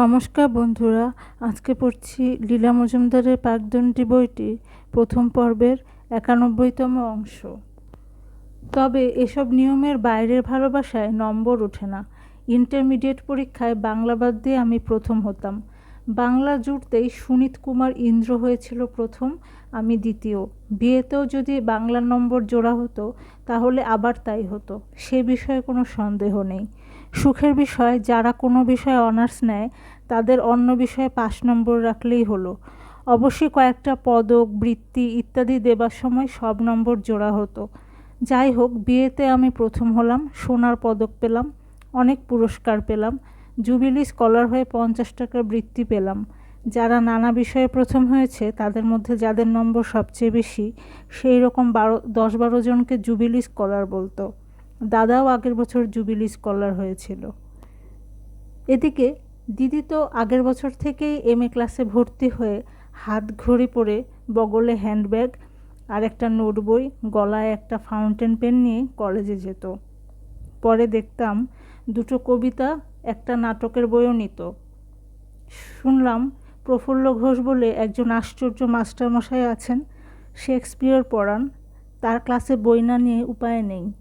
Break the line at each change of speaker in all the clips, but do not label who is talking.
নমস্কার বন্ধুরা, আজকে পড়ছি লীলা মজুমদারের পাকদণ্ডী বইটি প্রথম পর্বের একানব্বইতম অংশ। তবে এসব নিয়মের বাইরের ভালোবাসায় নম্বর ওঠে না। ইন্টারমিডিয়েট পরীক্ষায় বাংলা বাদ দিয়ে আমি প্রথম হতাম। বাংলা জুড়তেই সুনীত কুমার ইন্দ্র হয়েছিল প্রথম, আমি দ্বিতীয়। বিয়েতেও যদি বাংলার নম্বর জোড়া হতো, তাহলে আবার তাই হতো। সে বিষয়ে কোনো সন্দেহ নেই। সুখের বিষয়, যারা কোনো বিষয়ে অনার্স নেয়, তাদের অন্য বিষয়ে পাঁচ নম্বর রাখলেই হলো। অবশ্যই কয়েকটা পদক, বৃত্তি ইত্যাদি দেবার সময় সব নম্বর জোড়া হতো। যাই হোক, বিয়েতে আমি প্রথম হলাম, সোনার পদক পেলাম, অনেক পুরস্কার পেলাম, জুবিলি স্কলার হয়ে পঞ্চাশ টাকা বৃত্তি পেলাম। যারা নানা বিষয়ে প্রথম হয়েছে, তাদের মধ্যে যাদের নম্বর সবচেয়ে বেশি সেই রকম বারো, দশ বারো জনকে জুবিলি স্কলার বলতো। দাদাও আগের বছর জুবিলি স্কলার হয়েছিল। এদিকে দিদি তো আগের বছর থেকেই এম এ ক্লাসে ভর্তি হয়ে হাত ঘড়ি পরে বগলে হ্যান্ডব্যাগ আর একটা নোট বই, গলায় একটা ফাউন্টেন পেন নিয়ে কলেজে যেত। পরে দেখতাম দুটো কবিতা, একটা নাটকের বইও নিত। শুনলাম প্রফুল্ল ঘোষ বলে একজন আশ্চর্য মাস্টারমশাই আছেন, শেক্সপিয়র পড়ান, তার ক্লাসে বই না নিয়ে উপায় নেই।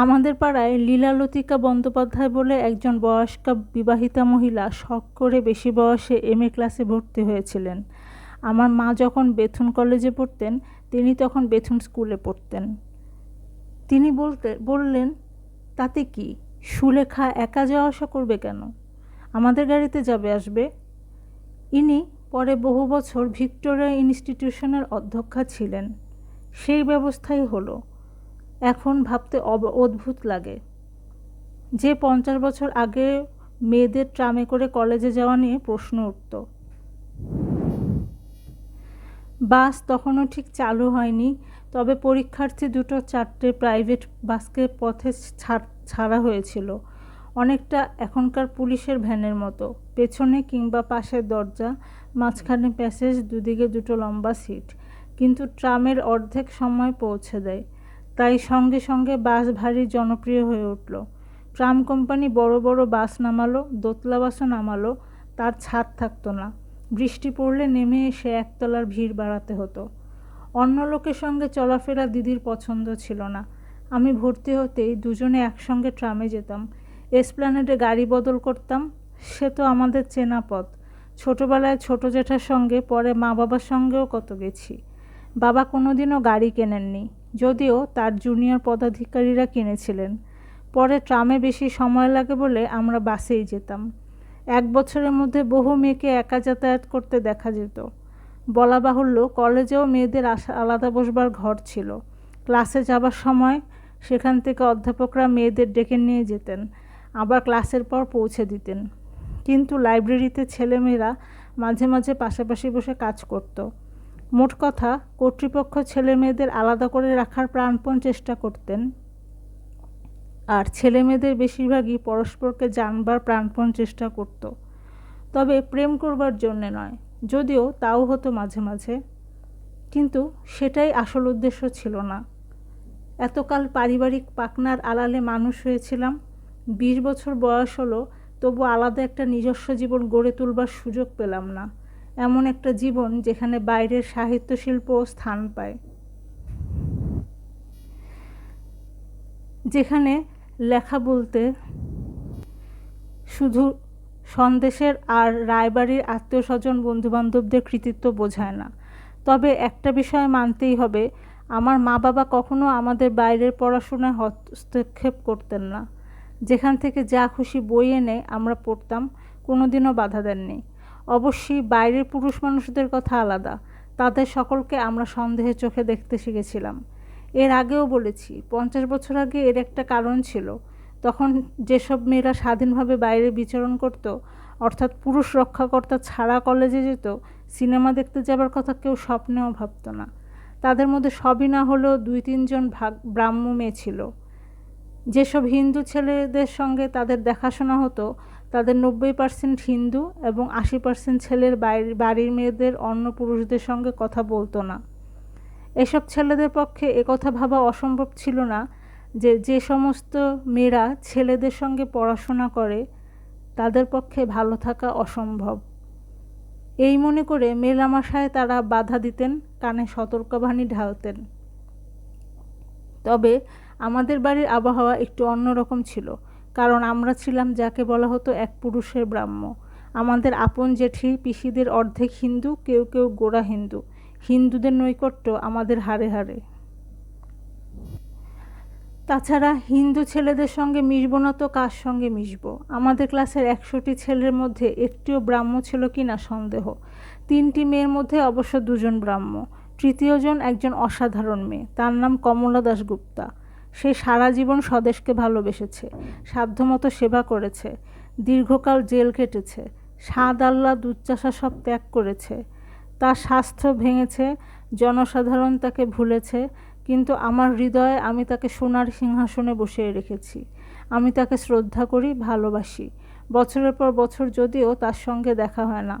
আমাদের পাড়ায় লীলালতিকা বন্দ্যোপাধ্যায় বলে একজন বয়স্কা বিবাহিতা মহিলা শখ করে বেশি বয়সে এম এ ক্লাসে ভর্তি হয়েছিলেন। আমার মা যখন বেথুন কলেজে পড়তেন, তিনি তখন বেথুন স্কুলে পড়তেন। তিনি বলতে, বললেন, তাতে কি? সুলেখা একা যাওয়া আসা করবে কেন? আমাদের গাড়িতে যাবে, আসবে? ইনি পরে বহু বছর ভিক্টোরিয়া ইনস্টিটিউশনের অধ্যক্ষা ছিলেন। সেই ব্যবস্থাই হলো। এখন ভাবতে অদ্ভুত লাগে। যে পঞ্চাশ বছর আগে মেয়েদের ট্রামে করে কলেজে যাওয়া নিয়ে প্রশ্ন উঠত। বাস তখনও ঠিক চালু হয়নি, তবে পরীক্ষার্থী দুটো চারটে প্রাইভেট বাসকে পথে ছাড়া হয়েছিল। অনেকটা এখনকার পুলিশের ভ্যানের মতো। পেছনে কিংবা পাশের দরজা, মাঝখানে প্যাসেজ, দুদিকে দুটো লম্বা সিট। কিন্তু ট্রামের অর্ধেক সময় পৌঁছে দেয়। তাই সঙ্গে সঙ্গে বাস ভারী জনপ্রিয় হয়ে উঠল। ট্রাম কোম্পানি বড় বড় বাস নামালো, দোতলা বাসও নামালো, তার ছাদ থাকতো না। বৃষ্টি পড়লে নেমে এসে একতলার ভিড় বাড়াতে হতো। অন্য লোকের সঙ্গে চলাফেরা দিদির পছন্দ ছিল না। আমি ভর্তি হতেই দুজনে একসঙ্গে ট্রামে যেতাম। এসপ্ল্যানেডে গাড়ি বদল করতাম, সে তো আমাদের চেনা পথ। ছোটোবেলায় ছোটো জেঠার সঙ্গে, পরে মা বাবার সঙ্গেও কত গেছি। বাবা কোনোদিনও গাড়ি কেনেননি। যদিও তার জুনিয়র পদাধিকারীরা কিনেছিলেন। পরে ট্রামে বেশি সময় লাগে বলে আমরা বাসেই যেতাম। এক বছরের মধ্যে বহু মেয়েকে একা যাতায়াত করতে দেখা যেত। বলা বাহুল্য কলেজেও মেয়েদের আলাদা বসবার ঘর ছিল। ক্লাসে যাবার সময় সেখান থেকে অধ্যাপকরা মেয়েদের ডেকে নিয়ে যেতেন, আবার ক্লাসের পর পৌঁছে দিতেন। কিন্তু লাইব্রেরিতে ছেলেমেয়েরা মাঝে মাঝে পাশাপাশি বসে কাজ করতো। মোট কথা, কর্তৃপক্ষ ছেলে মেয়েদের আলাদা করে রাখার প্রাণপণ চেষ্টা করতেন। আর ছেলে মেয়েদের বেশিরভাগই পরস্পরকে জানবার প্রাণপণ চেষ্টা করত। তবে প্রেম করবার জন্যে নয়, যদিও তাও হতো মাঝে মাঝে। কিন্তু সেটাই আসল উদ্দেশ্য ছিল না। এতকাল পারিবারিক পাকনার আড়ালে মানুষ হয়েছিলাম, বিশ বছর বয়স হলো, তবু আলাদা একটা নিজস্ব জীবন গড়ে তুলবার সুযোগ পেলাম না। এমন একটা জীবন যেখানে বাইরের সাহিত্য শিল্প স্থান পায়। যেখানে লেখা বলতে শুধু সন্দেশের আর রায়বাড়ির আত্মীয় স্বজন বন্ধুবান্ধবদের কৃতিত্ব বোঝায় না। তবে একটা বিষয় মানতেই হবে, আমার মা বাবা কখনো আমাদের বাইরের পড়াশোনায় হস্তক্ষেপ করতেন না। যেখান থেকে যা খুশি বই এনে আমরা পড়তাম, কোনোদিনও বাধা দেননি। অবশ্যই বাইরের পুরুষ মানুষদের কথা আলাদা। তাদের সকলকে আমরা সন্দেহের চোখে দেখতে শিখেছিলাম। এর আগেও বলেছি, পঞ্চাশ বছর আগে এর একটা কারণ ছিল, তখন যেসব মেয়েরা স্বাধীনভাবে বাইরে বিচরণ করত, অর্থাৎ পুরুষ রক্ষাকর্তা ছাড়া কলেজে যেত, সিনেমা দেখতে যাবার কথা কেউ স্বপ্নেও ভাবত না। তাদের মধ্যে সবই না হলেও দুই তিনজন ভাগ ব্রাহ্ম মেয়ে ছিল। যেসব হিন্দু ছেলেদের সঙ্গে তাদের দেখাশোনা হতো তাদের নব্বই পার্সেন্ট হিন্দু এবং আশি পার্সেন্ট ছেলের বাড়ির মেয়েদের অন্য পুরুষদের সঙ্গে কথা বলতো না। এসব ছেলেদের পক্ষে একথা ভাবা অসম্ভব ছিল না যে যে সমস্ত মেয়েরা ছেলেদের সঙ্গে পড়াশোনা করে তাদের পক্ষে ভালো থাকা অসম্ভব। এই মনে করে মেলামাশায় তারা বাধা দিতেন, কানে সতর্কবাণী ঢালতেন। তবে আমাদের বাড়ির আবহাওয়া একটু অন্যরকম ছিল। কারণ আমরা ছিলাম যাকে বলা হতো এক পুরুষের ব্রাহ্ম। আমাদের আপন জেঠি পিসিদের অর্ধেক হিন্দু, কেউ কেউ গোড়া হিন্দু। হিন্দুদের নৈকট্য আমাদের হাড়ে হাড়ে। তাছাড়া হিন্দু ছেলেদের সঙ্গে মিশবো না তো কার সঙ্গে মিশব? আমাদের ক্লাসের একশোটি ছেলের মধ্যে একটিও ব্রাহ্ম ছিল কি না সন্দেহ। তিনটি মেয়ের মধ্যে অবশ্য দুজন ব্রাহ্ম। তৃতীয়জন একজন অসাধারণ মেয়ে। তার নাম কমলা দাশগুপ্তা। সে সারা জীবন স্বদেশকে ভালোবেসেছে, সাধ্যমতো সেবা করেছে, দীর্ঘকাল জেল কেটেছে স্বাদ আল্লাহ দুচ্চাষা সব ত্যাগ করেছে। তার স্বাস্থ্য ভেঙেছে, জনসাধারণ তাকে ভুলেছে, কিন্তু আমার হৃদয়ে আমি তাকে সোনার সিংহাসনে বসিয়ে রেখেছি। আমি তাকে শ্রদ্ধা করি, ভালোবাসি। বছরের পর বছর যদিও তার সঙ্গে দেখা হয় না।